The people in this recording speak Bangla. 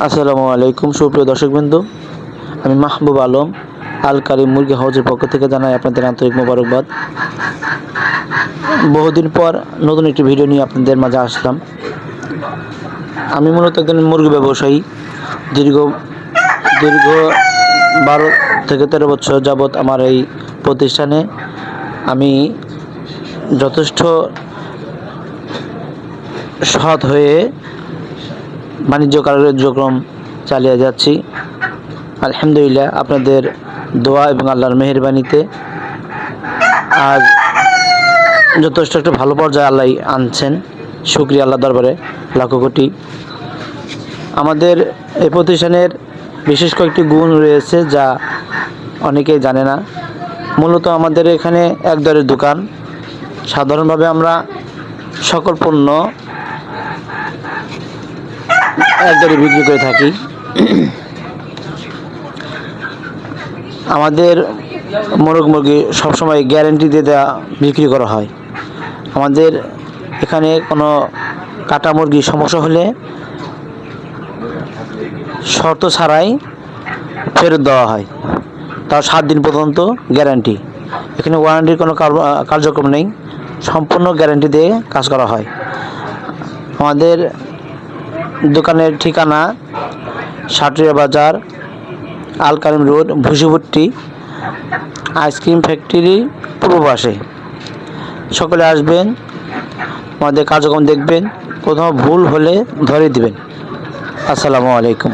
আসসালামু আলাইকুম, সুপ্রিয় দর্শকবৃন্দ। আমি মাহবুব আলম, আল কারিম মুরগি হাউজের পক্ষ থেকে জানাই আপনাদের আন্তরিক মোবারকবাদ। বহুদিন পর নতুন একটি ভিডিও নিয়ে আপনাদের মাঝে আসলাম। আমি মূলত একজন মুরগি ব্যবসায়ী। দীর্ঘ দীর্ঘ বারো থেকে তেরো বছর যাবৎ আমার এই প্রতিষ্ঠানে আমি যথেষ্ট সৎ হয়ে বাণিজ্য কার্যক্রম চালিয়ে যাচ্ছি। আলহামদুলিল্লাহ, আপনাদের দোয়া এবং আল্লাহর মেহেরবানিতে আজ যথেষ্ট একটা ভালো পর্যায়ে আল্লাহ আনছেন। শুক্রিয়া আল্লাহ দরবারে লাখো কোটি। আমাদের এই প্রতিষ্ঠানের বিশেষ কয়েকটি গুণ রয়েছে যা অনেকেই জানে না। মূলত আমাদের এখানে এক দরের দোকান। সাধারণভাবে আমরা সকল পণ্য এক দরে বিক্রি করে থাকি। আমাদের মোরগ মুরগি সবসময় গ্যারেন্টি দিয়ে দেওয়া বিক্রি করা হয়। আমাদের এখানে কোনো কাটা মুরগি সমস্যা হলে শর্ত ছাড়াই ফেরত দেওয়া হয়। তাও সাত দিন পর্যন্ত গ্যারান্টি। এখানে ওয়ারেন্টির কোনো কার্যক্রম নেই। সম্পূর্ণ গ্যারান্টি দিয়ে কাজ করা হয়। আমাদের দোকানের ঠিকানা সাটুরিয়া বাজার আলকারিম রোড, ভুসিভুট্টি, আইসক্রিম ফ্যাক্টরি পূর্ব পাশে। সকলে আসবেন, আমাদের কার্যক্রম দেখবেন, কোথাও ভুল হলে ধরে দিবেন। আসসালামু আলাইকুম।